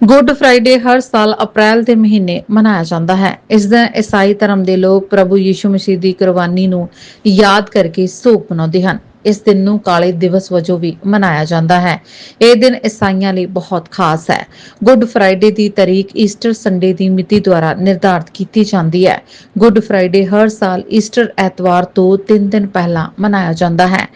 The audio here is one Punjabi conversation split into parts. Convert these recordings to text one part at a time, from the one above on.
ਗੁੱਡ ਫਰਾਈਡੇ ਹਰ ਸਾਲ ਅਪ੍ਰੈਲ ਦੇ ਮਹੀਨੇ ਮਨਾਇਆ ਜਾਂਦਾ ਹੈ। ਇਸ ਦਿਨ ਈਸਾਈ ਧਰਮ ਦੇ ਲੋਕ ਪ੍ਰਭੂ ਯੀਸ਼ੂ ਮਸੀਹ ਦੀ ਕੁਰਬਾਨੀ ਨੂੰ ਯਾਦ ਕਰਕੇ ਸੋਗ ਮਨਾਉਂਦੇ ਹਨ। ਇਸ ਦਿਨ ਨੂੰ ਕਾਲੇ ਦਿਵਸ ਵਜੋਂ ਵੀ ਮਨਾਇਆ ਜਾਂਦਾ ਹੈ। ਇਹ ਦਿਨ ਈਸਾਈਆਂ ਲਈ ਬਹੁਤ ਖਾਸ ਹੈ। ਗੁੱਡ ਫਰਾਈਡੇ ਦੀ ਤਾਰੀਖ ਈਸਟਰ ਸੰਡੇ ਦੀ ਮਿਤੀ ਦੁਆਰਾ ਨਿਰਧਾਰਤ ਕੀਤੀ ਜਾਂਦੀ ਹੈ। ਗੁੱਡ ਫਰਾਈਡੇ ਹਰ ਸਾਲ ਈਸਟਰ ਐਤਵਾਰ ਤੋਂ 3 ਦਿਨ ਪਹਿਲਾਂ ਮਨਾਇਆ ਜਾਂਦਾ ਹੈ।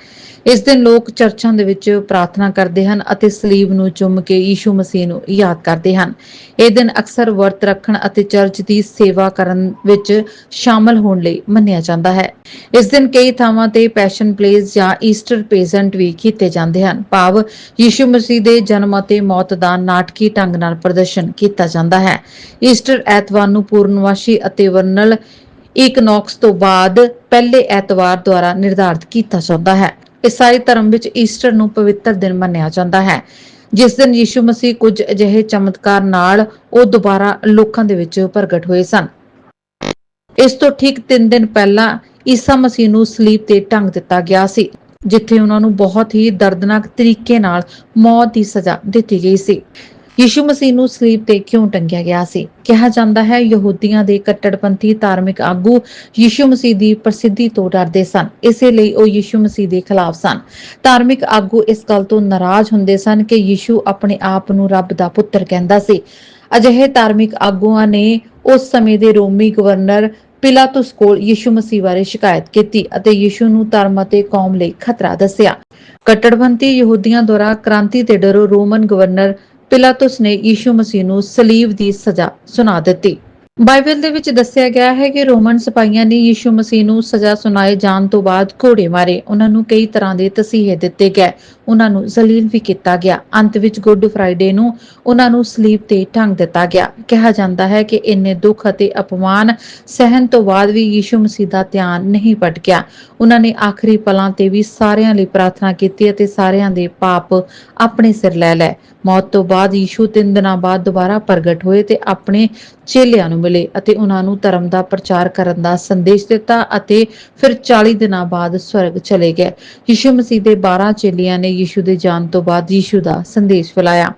ਇਸ ਦਿਨ ਲੋਕ ਚਰਚਾਂ ਦੇ ਵਿੱਚ ਪ੍ਰਾਰਥਨਾ ਕਰਦੇ ਹਨ ਅਤੇ ਸਲੀਬ ਨੂੰ ਚੁੰਮ ਕੇ ਯੀਸ਼ੂ ਮਸੀਹ ਨੂੰ ਯਾਦ ਕਰਦੇ ਹਨ। ਇਹ ਦਿਨ ਅਕਸਰ ਵਰਤ ਰੱਖਣ ਅਤੇ ਚਰਚ ਦੀ ਸੇਵਾ ਕਰਨ ਵਿੱਚ ਸ਼ਾਮਲ ਹੋਣ ਲਈ ਮੰਨਿਆ ਜਾਂਦਾ ਹੈ। ਇਸ ਦਿਨ ਕਈ ਥਾਵਾਂ ਤੇ ਪੈਸ਼ਨ ਪਲੇਸ ਜਾਂ ਈਸਟਰ ਪੇਜ਼ੈਂਟ ਵੀ ਕੀਤੇ ਜਾਂਦੇ ਹਨ। ਭਾਵ ਯੀਸ਼ੂ ਮਸੀਹ ਦੇ ਜਨਮ ਅਤੇ ਮੌਤ ਦਾ ਨਾਟਕੀ ਢੰਗ ਨਾਲ ਪ੍ਰਦਰਸ਼ਨ ਕੀਤਾ ਜਾਂਦਾ ਹੈ। ਈਸਟਰ ਐਤਵਾਰ ਨੂੰ ਪੂਰਨਵਾਸ਼ੀ ਅਤੇ ਵਰਨਲ ਇਕਨੌਕਸ ਤੋਂ ਬਾਅਦ ਪਹਿਲੇ ਐਤਵਾਰ ਦੁਆਰਾ ਨਿਰਧਾਰਤ ਕੀਤਾ ਜਾਂਦਾ ਹੈ। ਈਸਾਈ ਧਰਮ ਵਿੱਚ ਈਸਟਰ ਨੂੰ ਪਵਿੱਤਰ ਦਿਨ ਮੰਨਿਆ ਜਾਂਦਾ ਹੈ। ਜਿਸ ਦਿਨ ਯੀਸ਼ੂ ਮਸੀਹ ਕੁਝ ਅਜਿਹੇ ਚਮਤਕਾਰ ਨਾਲ ਉਹ ਦੁਬਾਰਾ ਲੋਕਾਂ ਦੇ ਵਿੱਚ ਪ੍ਰਗਟ ਹੋਏ ਸਨ। ਇਸ ਤੋਂ ਠੀਕ 3 ਦਿਨ ਪਹਿਲਾਂ ਈਸਾ ਮਸੀਹ ਨੂੰ ਸਲੀਬ ਤੇ ਟੰਗ ਦਿੱਤਾ ਗਿਆ ਸੀ। ਜਿੱਥੇ ਉਹਨਾਂ ਨੂੰ ਬਹੁਤ ਹੀ ਦਰਦਨਾਕ ਤਰੀਕੇ ਨਾਲ ਮੌਤ ਦੀ ਸਜ਼ਾ ਦਿੱਤੀ ਗਈ ਸੀ। ਯੀਸ਼ੂ ਮਸੀਹ ਨੂੰ ਸਲੀਬ ਤੇ ਕਿਉਂ ਟੰਗਿਆ ਗਿਆ ਸੀ? ਕਿਹਾ ਜਾਂਦਾ ਹੈ, ਯਹੂਦੀਆਂ ਦੇ ਕੱਟੜਪੰਥੀ ਧਾਰਮਿਕ ਆਗੂ ਯੀਸ਼ੂ ਮਸੀਹ ਦੀ ਪ੍ਰਸਿੱਧੀ ਤੋਂ ਡਰਦੇ ਸਨ। ਇਸੇ ਲਈ ਉਹ ਯਿਸੂ ਮਸੀਹ ਦੇ ਖਿਲਾਫ ਸਨ। ਧਾਰਮਿਕ ਆਗੂ ਇਸ ਗੱਲ ਤੋਂ ਨਾਰਾਜ਼ ਹੁੰਦੇ ਸਨ ਕਿ ਯਿਸੂ ਆਪਣੇ ਆਪ ਨੂੰ ਰੱਬ ਦਾ ਪੁੱਤਰ ਕਹਿੰਦਾ ਸੀ। ਅਜਿਹੇ ਧਾਰਮਿਕ ਆਗੂਆਂ ਨੇ ਉਸ ਸਮੇਂ ਦੇ ਰੋਮੀ ਗਵਰਨਰ ਪਿਲਾਤੁਸ ਕੋਲ ਯੀਸ਼ੂ ਮਸੀਹ ਬਾਰੇ ਸ਼ਿਕਾਇਤ ਕੀਤੀ ਅਤੇ ਯੀਸ਼ੂ ਨੂੰ ਧਰਮ ਅਤੇ ਕੌਮ ਲਈ ਖਤਰਾ ਦੱਸਿਆ। ਕੱਟੜਪੰਥੀ ਯਹੂਦੀਆਂ ਦੁਆਰਾ ਕ੍ਰਾਂਤੀ ਤੇ ਡਰੋ ਰੋਮਨ ਗਵਰਨਰ ਪਿਲਾਤੁਸ ਨੇ ਯੀਸ਼ੂ ਮਸੀਹ ਨੂੰ ਸਲੀਬ ਦੀ ਸਜ਼ਾ ਸੁਣਾ ਦਿੱਤੀ। ਬਾਈਬਲ ਦੇ ਵਿੱਚ ਦੱਸਿਆ ਗਿਆ ਹੈ ਕਿ ਰੋਮਨ ਸਿਪਾਹੀਆਂ ਨੇ ਯੀਸ਼ੂ ਮਸੀਹ ਨੂੰ ਸਜ਼ਾ ਸੁਣਾਏ ਜਾਣ ਤੋਂ ਬਾਅਦ ਘੋੜੇ ਮਾਰੇ। ਉਹਨਾਂ ਨੂੰ ਕਈ ਤਰ੍ਹਾਂ ਦੇ ਤਸੀਹੇ ਦਿੱਤੇ ਗਏ। ਉਹਨਾਂ ਨੂੰ ਜ਼ਲੀਲ ਵੀ ਕੀਤਾ ਗਿਆ। ਅੰਤ ਵਿੱਚ ਗੁੱਡ ਫਰਾਈਡੇ ਨੂੰ ਉਹਨਾਂ ਨੂੰ ਸਲੀਬ ਤੇ ਟੰਗ ਦਿੱਤਾ ਗਿਆ। ਕਿਹਾ ਜਾਂਦਾ ਹੈ ਕਿ ਇੰਨੇ ਦੁੱਖ ਅਤੇ ਅਪਮਾਨ ਸਹਿਣ ਤੋਂ ਬਾਅਦ ਵੀ ਯੀਸ਼ੂ ਮਸੀਹ ਦਾ ਧਿਆਨ ਨਹੀਂ ਭਟਕਿਆ। ਉਹਨਾਂ ਨੇ ਆਖਰੀ ਪਲਾਂ ਤੇ ਵੀ ਸਾਰਿਆਂ ਲਈ ਪ੍ਰਾਰਥਨਾ ਕੀਤੀ ਅਤੇ ਸਾਰਿਆਂ ਦੇ ਪਾਪ ਆਪਣੇ ਸਿਰ ਲੈ ਲੈ ਮੌਤ ਤੋਂ ਬਾਅਦ ਯੀਸ਼ੂ ਤਿੰਨ ਦਿਨਾਂ ਬਾਅਦ ਦੁਬਾਰਾ ਪ੍ਰਗਟ ਹੋਏ ਤੇ ਆਪਣੇ ਚੇਲਿਆਂ ਨੂੰ ਮਿਲੇ ਅਤੇ ਉਹਨਾਂ ਨੂੰ ਧਰਮ ਦਾ ਪ੍ਰਚਾਰ ਕਰਨ ਦਾ ਸੰਦੇਸ਼ ਦਿੱਤਾ ਅਤੇ ਫਿਰ 40 ਦਿਨਾਂ ਬਾਅਦ ਸਵਰਗ ਚਲੇ ਗਏ। ਯੀਸ਼ੂ ਮਸੀਹ ਦੇ 12 ਚੇਲਿਆਂ ਨੇ ਯੀਸ਼ੂ ਦੇ ਜਾਣ ਤੋਂ ਬਾਅਦ ਯੀਸ਼ੂ ਦਾ ਸੰਦੇਸ਼ ਫੈਲਾਇਆ।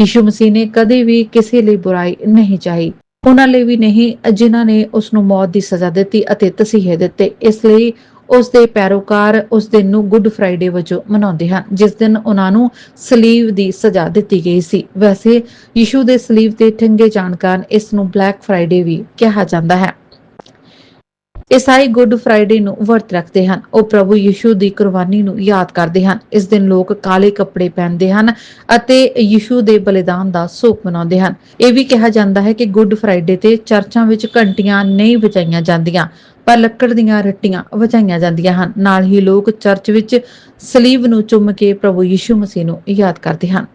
ਯੀਸ਼ੂ ਮਸੀਹ ਨੇ ਕਦੇ ਵੀ ਕਿਸੇ ਲਈ ਬੁਰਾਈ ਨਹੀਂ ਚਾਹੀ। ਉਹਨਾਂ ਲਈ ਵੀ ਨਹੀਂ, ਜਿਨ੍ਹਾਂ ਨੇ ਉਸ ਨੂੰ ਮੌਤ ਦੀ ਸਜ਼ਾ ਦਿੱਤੀ ਅਤੇ ਤਸੀਹੇ ਦਿੱਤੇ। ਇਸ ਲਈ ਉਸ ਦੇ ਪੈਰੋਕਾਰ ਉਸ ਦਿਨ ਨੂੰ ਗੁੱਡ ਫਰਾਈਡੇ ਵਜੋਂ ਮਨਾਉਂਦੇ ਹਨ, ਜਿਸ ਦਿਨ ਉਹਨਾਂ ਨੂੰ ਸਲੀਵ ਦੀ ਸਜ਼ਾ ਦਿੱਤੀ ਗਈ ਸੀ। ਵੈਸੇ ਯੀਸ਼ੂ ਦੇ ਸਲੀਵ ਤੇ ਠੰਗੇ ਜਾਣ ਕਾਰਨ ਇਸ ਨੂੰ ਬਲੈਕ ਫਰਾਈਡੇ ਵੀ ਕਿਹਾ ਜਾਂਦਾ ਹੈ। ਈਸਾਈ ਗੁੱਡ ਫਰਾਈਡੇ ਨੂੰ ਵਰਤ ਰੱਖਦੇ ਹਨ। ਉਹ ਪ੍ਰਭੂ ਯੀਸ਼ੂ ਦੀ ਕੁਰਬਾਨੀ ਨੂੰ ਯਾਦ ਕਰਦੇ ਹਨ। ਇਸ ਦਿਨ ਲੋਕ ਕਾਲੇ ਕੱਪੜੇ ਪਹਿਨਦੇ ਹਨ ਅਤੇ ਯੀਸ਼ੂ ਦੇ ਬਲੀਦਾਨ ਦਾ ਸੋਗ ਮਨਾਉਂਦੇ ਹਨ। ਇਹ ਵੀ ਕਿਹਾ ਜਾਂਦਾ ਹੈ ਕਿ ਗੁੱਡ ਫਰਾਈਡੇ ਤੇ ਚਰਚਾਂ ਵਿੱਚ ਘੰਟੀਆਂ ਨਹੀਂ ਵਜਾਈਆਂ ਜਾਂਦੀਆਂ, ਪਰ ਲੱਕੜ ਦੀਆਂ ਰੱਟੀਆਂ ਵਜਾਈਆਂ ਜਾਂਦੀਆਂ ਹਨ। ਨਾਲ ਹੀ ਲੋਕ ਚਰਚ ਵਿੱਚ ਸਲੀਬ ਨੂੰ ਚੁੰਮ ਕੇ ਪ੍ਰਭੂ ਯੀਸ਼ੂ ਮਸੀਹ ਨੂੰ ਯਾਦ ਕਰਦੇ ਹਨ।